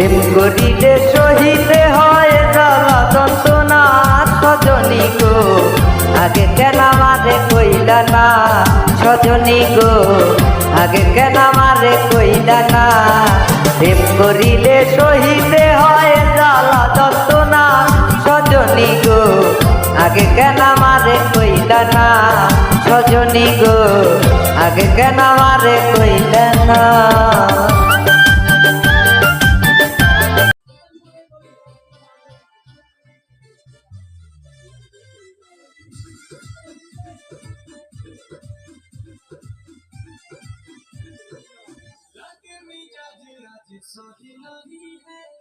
প্রেম করিলে সহিতে হয় জ্বালা যন্ত্রণা সজনী গো। আগে কেন আমারে কইলা না সজনী গো। আগে কেন আমারে কইলা না, প্রেম করিলে সহিতে হয় জ্বালা যন্ত্রণা সজনী গো। আগে কেন আমারে কইলা না সজনী গো। আগে কেন আমারে কইলা না। सही नहीं है